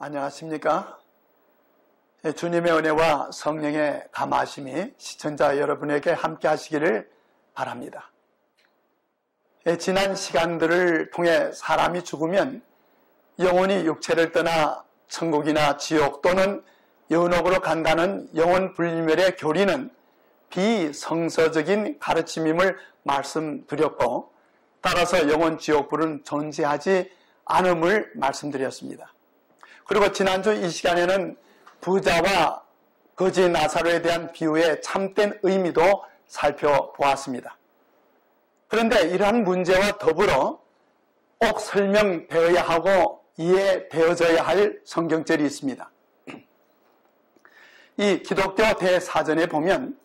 안녕하십니까? 예, 주님의 은혜와 성령의 감하심이 시청자 여러분에게 함께 하시기를 바랍니다. 예, 지난 시간들을 통해 사람이 죽으면 영혼이 육체를 떠나 천국이나 지옥 또는 연옥으로 간다는 영혼 불멸의 교리는 비성서적인 가르침임을 말씀드렸고 따라서 영혼 지옥불은 존재하지 않음을 말씀드렸습니다. 그리고 지난주 이 시간에는 부자와 거지 나사로에 대한 비유의 참된 의미도 살펴보았습니다. 그런데 이러한 문제와 더불어 꼭 설명되어야 하고 이해되어져야 할 성경절이 있습니다. 이 기독교 대사전에 보면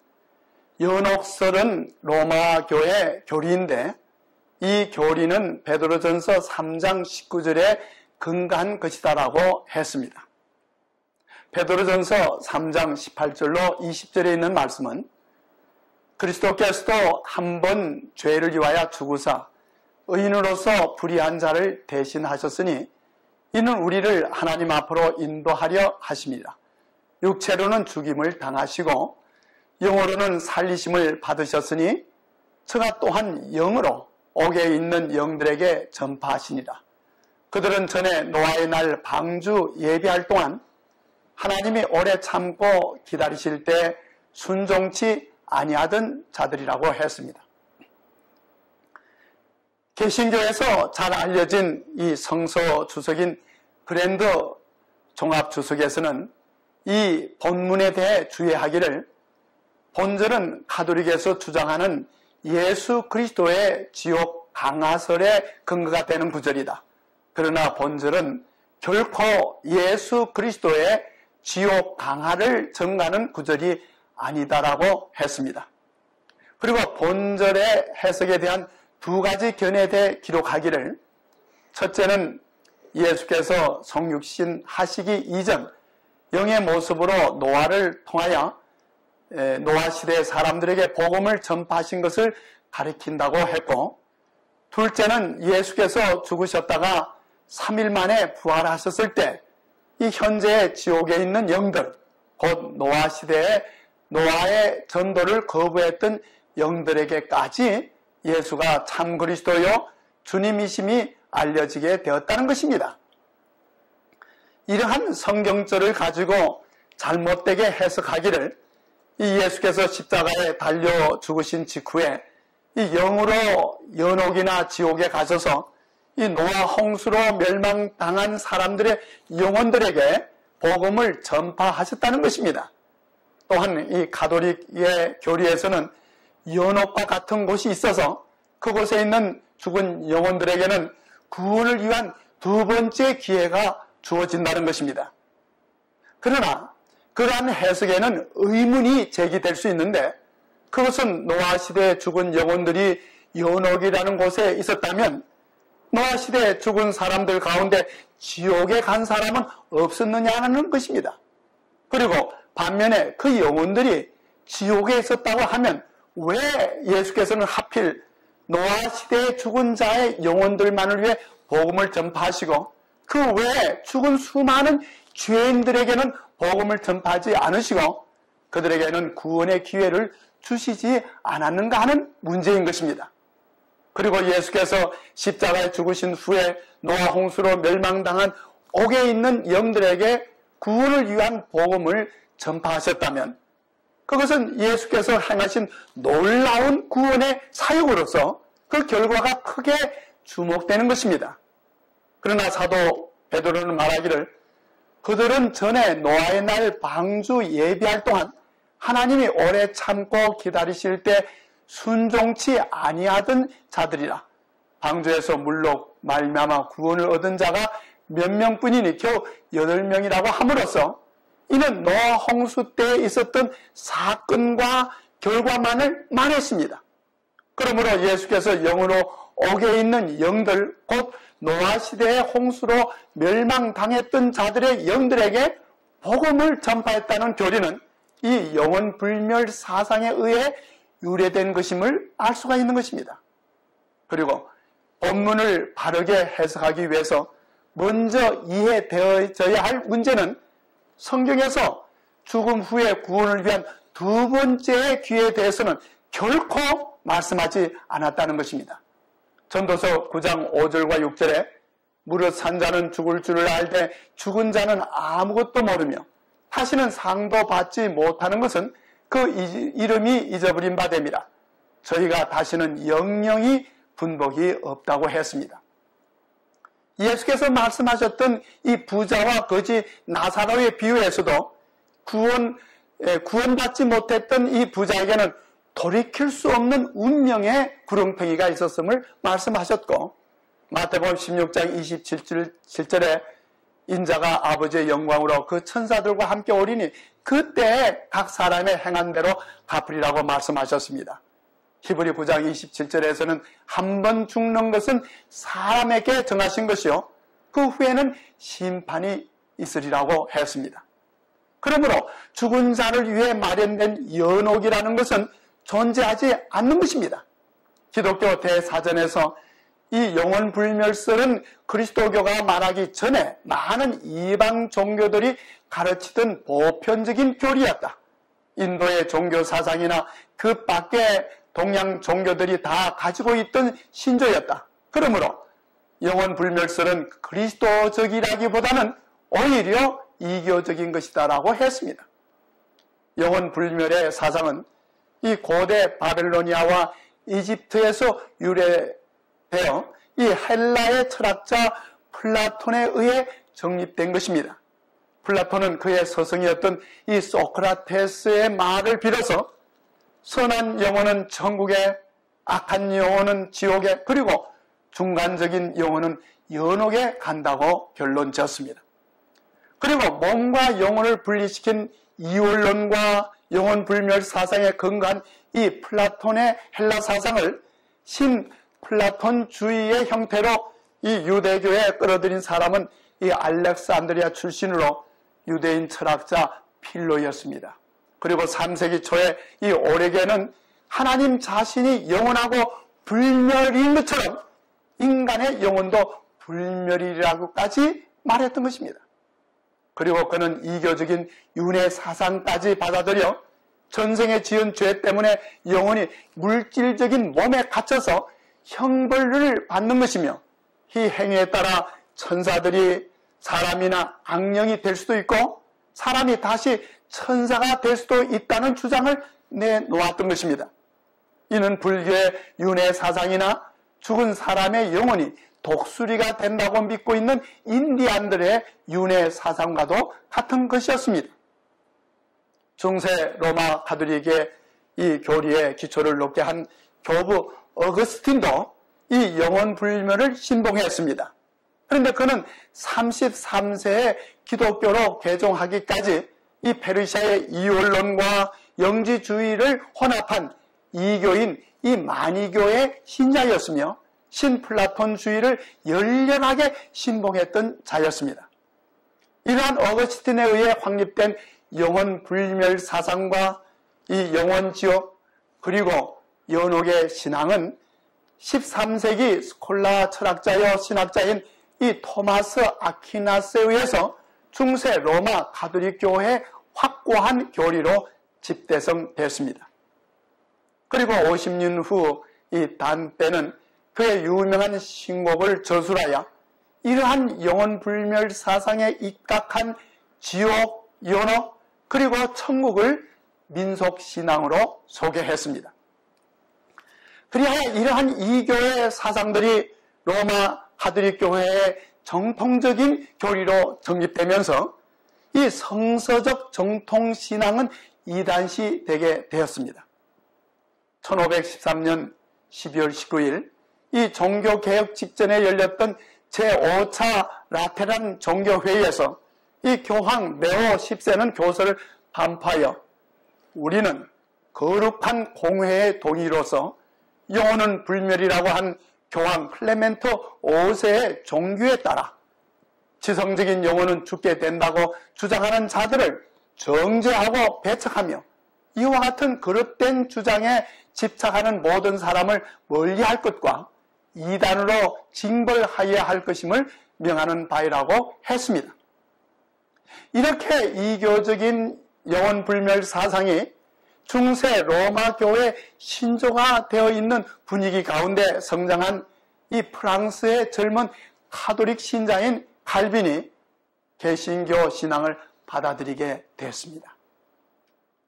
연옥설은 로마 교의 교리인데 이 교리는 베드로전서 3장 19절에 근거한 것이다라고 했습니다. 베드로전서 3장 18절로 20절에 있는 말씀은 그리스도께서도 한 번 죄를 위하여 죽으사 의인으로서 불의한 자를 대신하셨으니 이는 우리를 하나님 앞으로 인도하려 하십니다. 육체로는 죽임을 당하시고 영으로는 살리심을 받으셨으니 저가 또한 영으로 옥에 있는 영들에게 전파하시니라. 그들은 전에 노아의 날 방주 예비할 동안 하나님이 오래 참고 기다리실 때 순종치 아니하던 자들이라고 했습니다. 개신교에서 잘 알려진 이 성서 주석인 그랜드 종합 주석에서는 이 본문에 대해 주의하기를 본절은 카톨릭에서 주장하는 예수 그리스도의 지옥 강화설의 근거가 되는 구절이다. 그러나 본절은 결코 예수 그리스도의 지옥 강화를 정하는 구절이 아니다라고 했습니다. 그리고 본절의 해석에 대한 두 가지 견해에 대해 기록하기를 첫째는 예수께서 성육신 하시기 이전 영의 모습으로 노아를 통하여 노아 시대 사람들에게 복음을 전파하신 것을 가리킨다고 했고 둘째는 예수께서 죽으셨다가 3일 만에 부활하셨을 때 이 현재 지옥에 있는 영들 곧 노아 시대에 노아의 전도를 거부했던 영들에게까지 예수가 참 그리스도요 주님이심이 알려지게 되었다는 것입니다. 이러한 성경절을 가지고 잘못되게 해석하기를 이 예수께서 십자가에 달려 죽으신 직후에 이 영으로 연옥이나 지옥에 가셔서 이 노아 홍수로 멸망당한 사람들의 영혼들에게 복음을 전파하셨다는 것입니다. 또한 이 가톨릭의 교리에서는 연옥과 같은 곳이 있어서 그곳에 있는 죽은 영혼들에게는 구원을 위한 두 번째 기회가 주어진다는 것입니다. 그러나 그러한 해석에는 의문이 제기될 수 있는데 그것은 노아 시대에 죽은 영혼들이 연옥이라는 곳에 있었다면 노아 시대에 죽은 사람들 가운데 지옥에 간 사람은 없었느냐는 것입니다. 그리고 반면에 그 영혼들이 지옥에 있었다고 하면 왜 예수께서는 하필 노아 시대에 죽은 자의 영혼들만을 위해 복음을 전파하시고 그 외에 죽은 수많은 죄인들에게는 복음을 전파하지 않으시고 그들에게는 구원의 기회를 주시지 않았는가 하는 문제인 것입니다. 그리고 예수께서 십자가에 죽으신 후에 노아 홍수로 멸망당한 옥에 있는 영들에게 구원을 위한 복음을 전파하셨다면 그것은 예수께서 행하신 놀라운 구원의 사역으로서 그 결과가 크게 주목되는 것입니다. 그러나 사도 베드로는 말하기를 그들은 전에 노아의 날 방주 예비할 동안 하나님이 오래 참고 기다리실 때 순종치 아니하던 자들이라 방주에서 물로 말미암아 구원을 얻은 자가 몇 명뿐이니 겨우 여덟 명이라고 함으로써 이는 노아 홍수 때 있었던 사건과 결과만을 말했습니다. 그러므로 예수께서 영으로 옥에 있는 영들 곧 노아 시대의 홍수로 멸망당했던 자들의 영들에게 복음을 전파했다는 교리는 이 영원 불멸 사상에 의해 유래된 것임을 알 수가 있는 것입니다. 그리고 본문을 바르게 해석하기 위해서 먼저 이해되어져야 할 문제는 성경에서 죽음 후에 구원을 위한 두 번째의 기회에 대해서는 결코 말씀하지 않았다는 것입니다. 전도서 9장 5절과 6절에 무릇 산 자는 죽을 줄을 알되 죽은 자는 아무것도 모르며 다시는 상도 받지 못하는 것은 그 이름이 잊어버린 바 됩니다. 저희가 다시는 영영이 분복이 없다고 했습니다. 예수께서 말씀하셨던 이 부자와 거지 나사로의 비유에서도 구원, 구원받지 못했던 이 부자에게는 돌이킬 수 없는 운명의 구렁텅이가 있었음을 말씀하셨고 마태복음 16장 27절에 인자가 아버지의 영광으로 그 천사들과 함께 오리니 그때 각 사람의 행한 대로 갚으리라고 말씀하셨습니다. 히브리 9장 27절에서는 한 번 죽는 것은 사람에게 정하신 것이요. 그 후에는 심판이 있으리라고 했습니다. 그러므로 죽은 자를 위해 마련된 연옥이라는 것은 존재하지 않는 것입니다. 기독교 대사전에서 이 영원 불멸설은 그리스도교가 말하기 전에 많은 이방 종교들이 가르치던 보편적인 교리였다. 인도의 종교 사상이나 그 밖에 동양 종교들이 다 가지고 있던 신조였다. 그러므로 영원 불멸설은 그리스도적이라기보다는 오히려 이교적인 것이다라고 했습니다. 영원 불멸의 사상은 이 고대 바벨로니아와 이집트에서 유래 되어 이 헬라의 철학자 플라톤에 의해 정립된 것입니다. 플라톤은 그의 서성이었던 이 소크라테스의 말을 빌어서 선한 영혼은 천국에 악한 영혼은 지옥에 그리고 중간적인 영혼은 연옥에 간다고 결론 지었습니다. 그리고 몸과 영혼을 분리시킨 이원론과 영혼 불멸 사상에 근거한 이 플라톤의 헬라 사상을 신 플라톤주의의 형태로 이 유대교에 끌어들인 사람은 이 알렉산드리아 출신으로 유대인 철학자 필로였습니다. 그리고 3세기 초에 이 오레게는 하나님 자신이 영원하고 불멸인 것처럼 인간의 영혼도 불멸이라고까지 말했던 것입니다. 그리고 그는 이교적인 윤회 사상까지 받아들여 전생에 지은 죄 때문에 영혼이 물질적인 몸에 갇혀서 형벌을 받는 것이며 이 행위에 따라 천사들이 사람이나 악령이 될 수도 있고 사람이 다시 천사가 될 수도 있다는 주장을 내놓았던 것입니다. 이는 불교의 윤회 사상이나 죽은 사람의 영혼이 독수리가 된다고 믿고 있는 인디안들의 윤회 사상과도 같은 것이었습니다. 중세 로마 가톨릭의 이 교리에 기초를 놓게 한 교부 어거스틴도 이 영원 불멸을 신봉했습니다. 그런데 그는 33세에 기독교로 개종하기까지 이 페르시아의 이원론과 영지주의를 혼합한 이교인 이 만이교의 신자였으며 신플라톤주의를 열렬하게 신봉했던 자였습니다. 이러한 어거스틴에 의해 확립된 영원 불멸 사상과 이 영원 지옥 그리고 연옥의 신앙은 13세기 스콜라 철학자여 신학자인 이 토마스 아퀴나스에 의해서 중세 로마 가톨릭 교회의 확고한 교리로 집대성됐습니다. 그리고 50년 후 이 단때는 그의 유명한 신곡을 저술하여 이러한 영원 불멸 사상에 입각한 지옥, 연옥, 그리고 천국을 민속신앙으로 소개했습니다. 그리하여 이러한 이교의 사상들이 로마 가톨릭 교회의 정통적인 교리로 정립되면서 이 성서적 정통 신앙은 이단시 되게 되었습니다. 1513년 12월 19일 이 종교 개혁 직전에 열렸던 제5차 라테란 종교회의에서 이 교황 네오 10세는 교서를 반파하여 우리는 거룩한 공회의 동의로서 영혼은 불멸이라고 한 교황 클레멘토 5세의 종교에 따라 지성적인 영혼은 죽게 된다고 주장하는 자들을 정죄하고 배척하며 이와 같은 그릇된 주장에 집착하는 모든 사람을 멀리할 것과 이단으로 징벌하여야 할 것임을 명하는 바이라고 했습니다. 이렇게 이교적인 영원 불멸 사상이 중세 로마 교회 신조가 되어 있는 분위기 가운데 성장한 이 프랑스의 젊은 카톨릭 신자인 칼빈이 개신교 신앙을 받아들이게 되었습니다.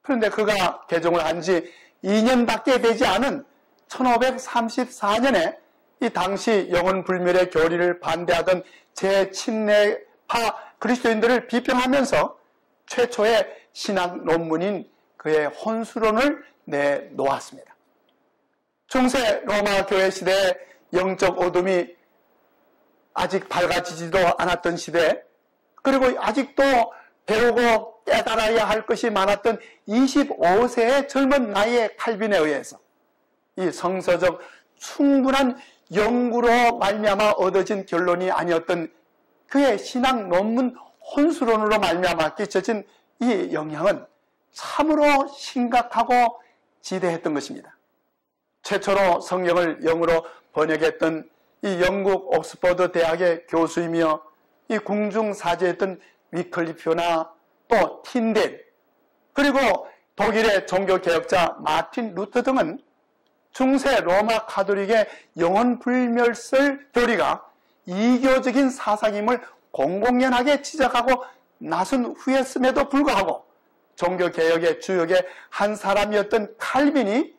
그런데 그가 개종을 한 지 2년밖에 되지 않은 1534년에 이 당시 영혼 불멸의 교리를 반대하던 제친내파 그리스도인들을 비평하면서 최초의 신학 논문인 그의 혼수론을 내놓았습니다. 중세 로마 교회 시대의 영적 어둠이 아직 밝아지지도 않았던 시대, 그리고 아직도 배우고 깨달아야 할 것이 많았던 25세의 젊은 나이의 칼빈에 의해서 이 성서적 충분한 연구로 말미암아 얻어진 결론이 아니었던 그의 신앙 논문 혼수론으로 말미암아 끼쳐진 이 영향은 참으로 심각하고 지대했던 것입니다. 최초로 성경을 영어로 번역했던 이 영국 옥스퍼드 대학의 교수이며 이 궁중 사제였던 위클리프나 또 틴델 그리고 독일의 종교개혁자 마틴 루터 등은 중세 로마 카톨릭의 영원 불멸설 교리가 이교적인 사상임을 공공연하게 지적하고 나선 후였음에도 불구하고 종교 개혁의 주역의 한 사람이었던 칼빈이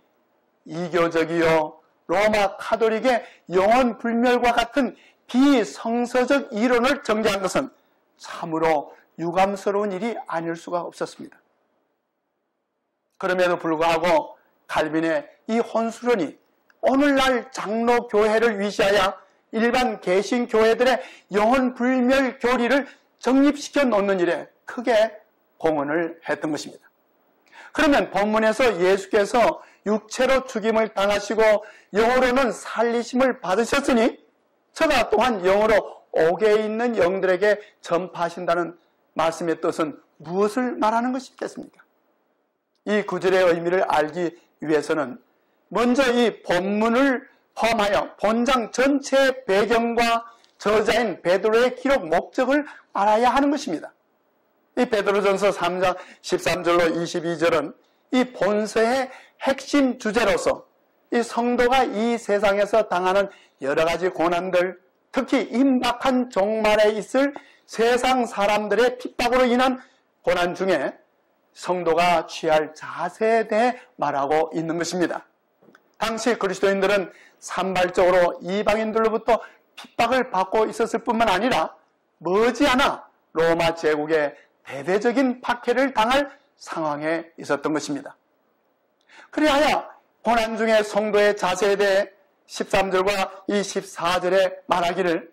이교적이요 로마 카톨릭의 영원 불멸과 같은 비성서적 이론을 정리한 것은 참으로 유감스러운 일이 아닐 수가 없었습니다. 그럼에도 불구하고 칼빈의 이 혼수론이 오늘날 장로 교회를 위시하여 일반 개신 교회들의 영혼 불멸 교리를 정립시켜 놓는 일에 크게 공헌을 했던 것입니다. 그러면 본문에서 예수께서 육체로 죽임을 당하시고 영으로는 살리심을 받으셨으니 저가 또한 영으로 옥에 있는 영들에게 전파하신다는 말씀의 뜻은 무엇을 말하는 것이겠습니까? 이 구절의 의미를 알기 위해서는 먼저 이 본문을 포함하여 본장 전체의 배경과 저자인 베드로의 기록 목적을 알아야 하는 것입니다. 이 베드로전서 3장 13절로 22절은 이 본서의 핵심 주제로서 이 성도가 이 세상에서 당하는 여러 가지 고난들, 특히 임박한 종말에 있을 세상 사람들의 핍박으로 인한 고난 중에 성도가 취할 자세에 대해 말하고 있는 것입니다. 당시 그리스도인들은 산발적으로 이방인들로부터 핍박을 받고 있었을 뿐만 아니라 머지않아 로마 제국의 대대적인 박해를 당할 상황에 있었던 것입니다. 그리하여 고난 중에 성도의 자세에 대해 13절과 이 14절에 말하기를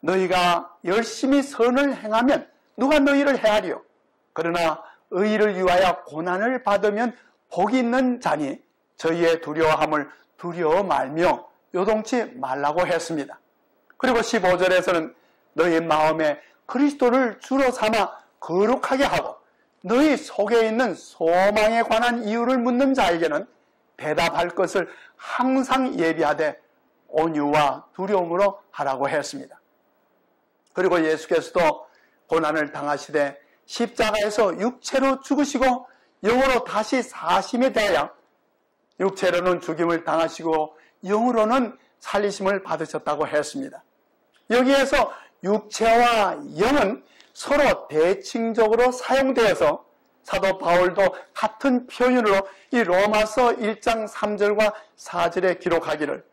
너희가 열심히 선을 행하면 누가 너희를 헤아리요 그러나 의를 위하여 고난을 받으면 복이 있는 자니 저희의 두려워함을 두려워 말며 요동치 말라고 했습니다. 그리고 15절에서는 너희 마음에 그리스도를 주로 삼아 거룩하게 하고 너희 속에 있는 소망에 관한 이유를 묻는 자에게는 대답할 것을 항상 예비하되 온유와 두려움으로 하라고 했습니다. 그리고 예수께서도 고난을 당하시되 십자가에서 육체로 죽으시고 영으로 다시 사심에 대하여 육체로는 죽임을 당하시고 영으로는 살리심을 받으셨다고 했습니다. 여기에서 육체와 영은 서로 대칭적으로 사용되어서 사도 바울도 같은 표현으로 이 로마서 1장 3절과 4절에 기록하기를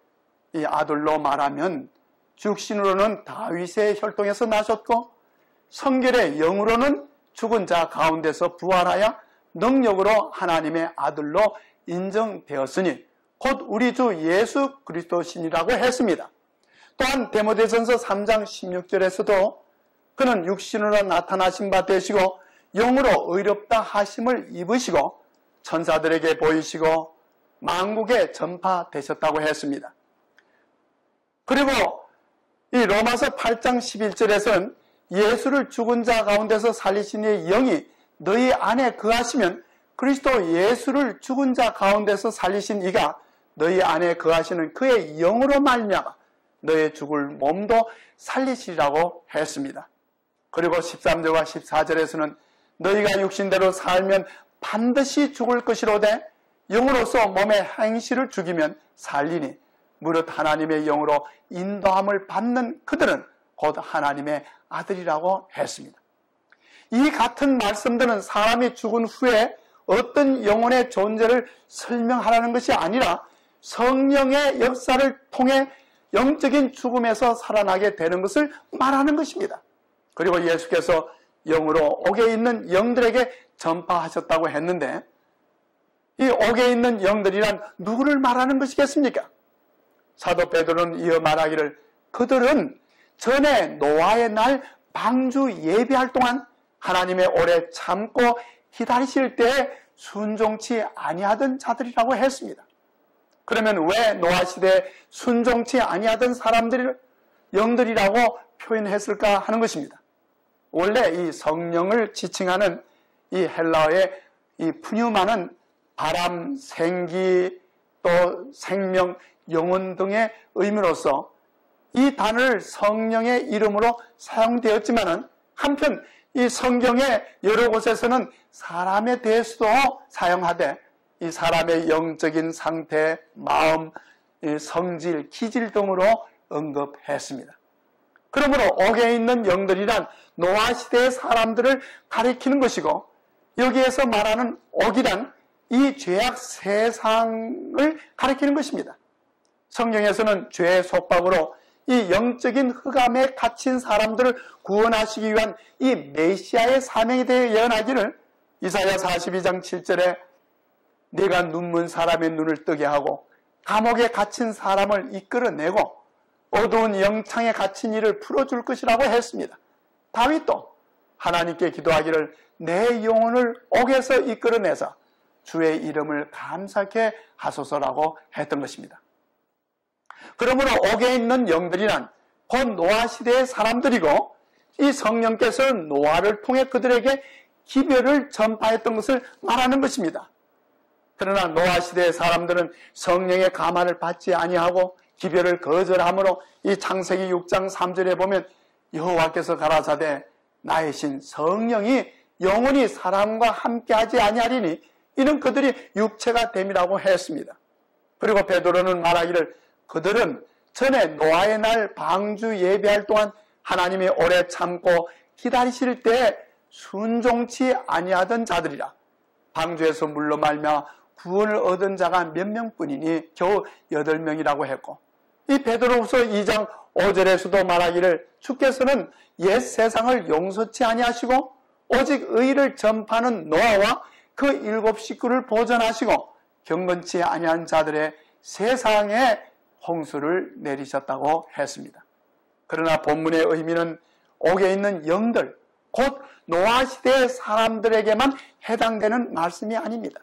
이 아들로 말하면 죽신으로는 다윗의 혈통에서 나셨고 성결의 영으로는 죽은 자 가운데서 부활하여 능력으로 하나님의 아들로 인정되었으니 곧 우리 주 예수 그리스도신이라고 했습니다. 또한 데모데전서 3장 16절에서도 그는 육신으로 나타나신 바 되시고 영으로 의롭다 하심을 입으시고 천사들에게 보이시고 만국에 전파되셨다고 했습니다. 그리고 이 로마서 8장 11절에서는 예수를 죽은 자 가운데서 살리신 이의 영이 너희 안에 거하시면 그리스도 예수를 죽은 자 가운데서 살리신 이가 너희 안에 거하시는 그의 영으로 말미암아 너의 죽을 몸도 살리시라고 했습니다. 그리고 13절과 14절에서는 너희가 육신대로 살면 반드시 죽을 것이로되 영으로서 몸의 행실을 죽이면 살리니 무릇 하나님의 영으로 인도함을 받는 그들은 곧 하나님의 아들이라고 했습니다. 이 같은 말씀들은 사람이 죽은 후에 어떤 영혼의 존재를 설명하라는 것이 아니라 성령의 역사를 통해 영적인 죽음에서 살아나게 되는 것을 말하는 것입니다. 그리고 예수께서 영으로 옥에 있는 영들에게 전파하셨다고 했는데 이 옥에 있는 영들이란 누구를 말하는 것이겠습니까? 사도 베드로는 이어 말하기를 그들은 전에 노아의 날 방주 예비할 동안 하나님의 오래 참고 기다리실 때 순종치 아니하던 자들이라고 했습니다. 그러면 왜 노아 시대에 순종치 아니하던 사람들을 영들이라고 표현했을까 하는 것입니다. 원래 이 성령을 지칭하는 이 헬라어의 이 푸뉴마는 바람, 생기, 또 생명, 영혼 등의 의미로서 이 단어를 성령의 이름으로 사용되었지만은 한편 이 성경의 여러 곳에서는 사람에 대해서도 사용하되 이 사람의 영적인 상태, 마음, 성질, 기질 등으로 언급했습니다. 그러므로 옥에 있는 영들이란 노아 시대의 사람들을 가리키는 것이고 여기에서 말하는 옥이란 이 죄악 세상을 가리키는 것입니다. 성경에서는 죄의 속박으로 이 영적인 흑암에 갇힌 사람들을 구원하시기 위한 이 메시아의 사명에 대해 예언하기를 이사야 42장 7절에 내가 눈문 사람의 눈을 뜨게 하고 감옥에 갇힌 사람을 이끌어내고 어두운 영창에 갇힌 이를 풀어줄 것이라고 했습니다. 다윗도 하나님께 기도하기를 내 영혼을 옥에서 이끌어내서 주의 이름을 감사케 하소서라고 했던 것입니다. 그러므로 옥에 있는 영들이란 곧 노아 시대의 사람들이고 이 성령께서는 노아를 통해 그들에게 기별을 전파했던 것을 말하는 것입니다. 그러나 노아 시대의 사람들은 성령의 가만을 받지 아니하고 기별을 거절함으로 이 창세기 6장 3절에 보면 여호와께서 가라사대 나의 신 성령이 영원히 사람과 함께하지 아니하리니 이는 그들이 육체가 됨이라고 했습니다. 그리고 베드로는 말하기를 그들은 전에 노아의 날 방주 예배할 동안 하나님이 오래 참고 기다리실 때 순종치 아니하던 자들이라 방주에서 물로 말며 구원을 얻은 자가 몇 명뿐이니 겨우 여덟 명이라고 했고 이 베드로후서 2장 5절에서도 말하기를 주께서는 옛 세상을 용서치 아니하시고 오직 의를 전파하는 노아와 그 일곱 식구를 보존하시고 경건치 아니한 자들의 세상에 홍수를 내리셨다고 했습니다. 그러나 본문의 의미는 옥에 있는 영들, 곧 노아 시대의 사람들에게만 해당되는 말씀이 아닙니다.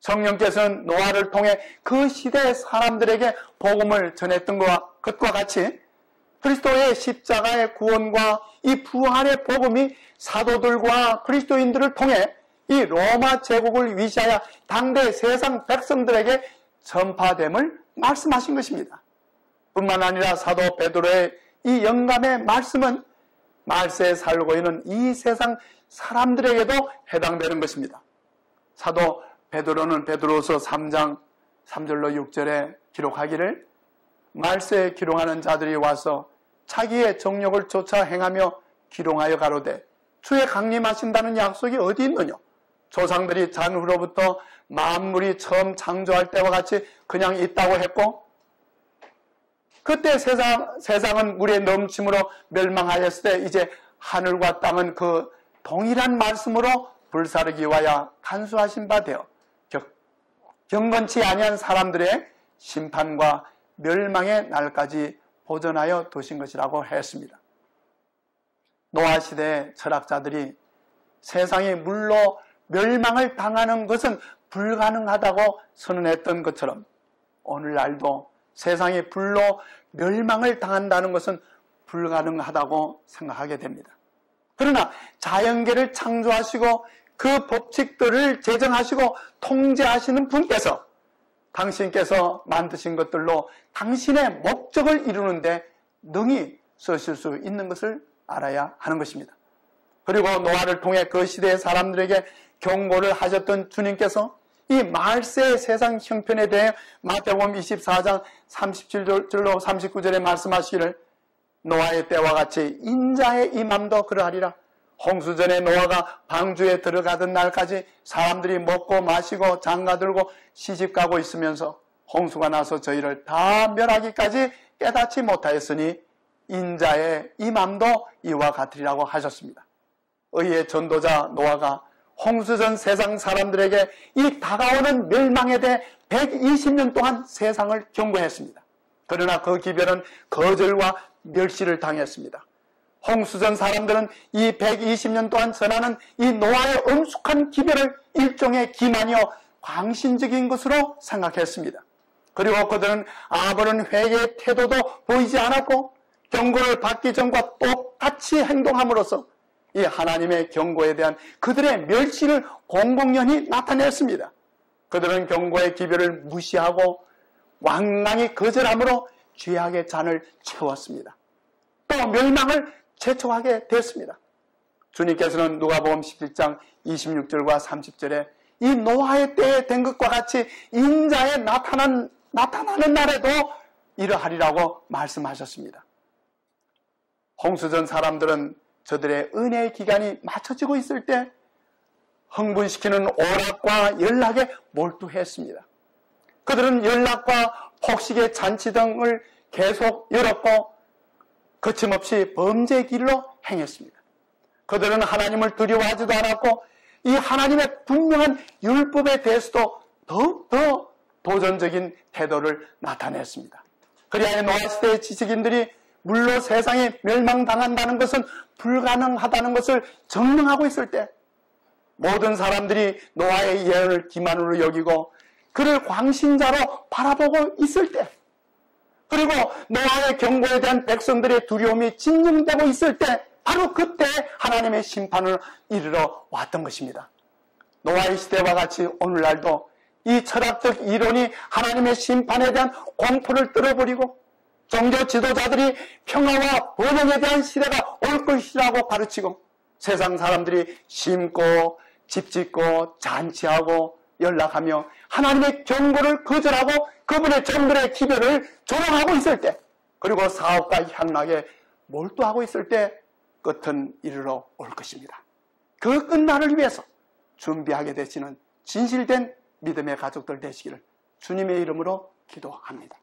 성령께서는 노아를 통해 그 시대의 사람들에게 복음을 전했던 것과 같이 그리스도의 십자가의 구원과 이 부활의 복음이 사도들과 그리스도인들을 통해 이 로마 제국을 위시하여 당대 세상 백성들에게 전파됨을 말씀하신 것입니다. 뿐만 아니라 사도 베드로의 이 영감의 말씀은 말세에 살고 있는 이 세상 사람들에게도 해당되는 것입니다. 사도 베드로는 베드로서 3장 3절로 6절에 기록하기를 말세에 기록하는 자들이 와서 자기의 정욕을 쫓아 행하며 기록하여 가로되 주의 강림하신다는 약속이 어디 있느냐? 조상들이 잔후로부터 만물이 처음 창조할 때와 같이 그냥 있다고 했고 그때 세상, 세상은 물의 넘침으로 멸망하였을 때 이제 하늘과 땅은 그 동일한 말씀으로 불사르기 위하여 간수하신 바 되어 경건치 아니한 사람들의 심판과 멸망의 날까지 보존하여 두신 것이라고 했습니다. 노아 시대 철학자들이 세상이 물로 멸망을 당하는 것은 불가능하다고 선언했던 것처럼 오늘날도 세상이 불로 멸망을 당한다는 것은 불가능하다고 생각하게 됩니다. 그러나 자연계를 창조하시고 그 법칙들을 제정하시고 통제하시는 분께서 당신께서 만드신 것들로 당신의 목적을 이루는데 능히 쓰실 수 있는 것을 알아야 하는 것입니다. 그리고 노아를 통해 그 시대의 사람들에게 경고를 하셨던 주님께서 이 말세의 세상 형편에 대해 마태복음 24장 37절로 39절에 말씀하시기를 노아의 때와 같이 인자의 임함도 그러하리라. 홍수전에 노아가 방주에 들어가던 날까지 사람들이 먹고 마시고 장가들고 시집가고 있으면서 홍수가 나서 저희를 다 멸하기까지 깨닫지 못하였으니 인자의 임함도 이와 같으리라고 하셨습니다. 의의 전도자 노아가 홍수전 세상 사람들에게 이 다가오는 멸망에 대해 120년 동안 세상을 경고했습니다. 그러나 그 기별은 거절과 멸시를 당했습니다. 홍수전 사람들은 이 120년 동안 전하는 이 노아의 엄숙한 기별을 일종의 기만이요 광신적인 것으로 생각했습니다. 그리고 그들은 아버는 회개의 태도도 보이지 않았고 경고를 받기 전과 똑같이 행동함으로써 이 하나님의 경고에 대한 그들의 멸시를 공공연히 나타냈습니다. 그들은 경고의 기별을 무시하고 왕랑이 거절함으로 죄악의 잔을 채웠습니다. 또 멸망을 재촉하게 됐습니다. 주님께서는 누가복음 17장 26절과 30절에 이 노아의 때에 된 것과 같이 인자에 나타난, 나타나는 날에도 이러하리라고 말씀하셨습니다. 홍수전 사람들은 저들의 은혜의 기간이 맞춰지고 있을 때 흥분시키는 오락과 연락에 몰두했습니다. 그들은 연락과 폭식의 잔치 등을 계속 열었고 거침없이 범죄의 길로 행했습니다. 그들은 하나님을 두려워하지도 않았고 이 하나님의 분명한 율법에 대해서도 더욱더 도전적인 태도를 나타냈습니다. 그리하여 노아 시대의 지식인들이 물로 세상에 멸망당한다는 것은 불가능하다는 것을 증명하고 있을 때 모든 사람들이 노아의 예언을 기만으로 여기고 그를 광신자로 바라보고 있을 때 그리고 노아의 경고에 대한 백성들의 두려움이 진정되고 있을 때 바로 그때 하나님의 심판을 이르러 왔던 것입니다. 노아의 시대와 같이 오늘날도 이 철학적 이론이 하나님의 심판에 대한 공포를 떨어버리고 종교 지도자들이 평화와 번영에 대한 시대가 올 것이라고 가르치고 세상 사람들이 심고 집 짓고 잔치하고 연락하며 하나님의 경고를 거절하고 그분의 정글의 기별을 조롱하고 있을 때 그리고 사업과 향락에 몰두하고 있을 때 끝은 이르러 올 것입니다. 그 끝날을 위해서 준비하게 되시는 진실된 믿음의 가족들 되시기를 주님의 이름으로 기도합니다.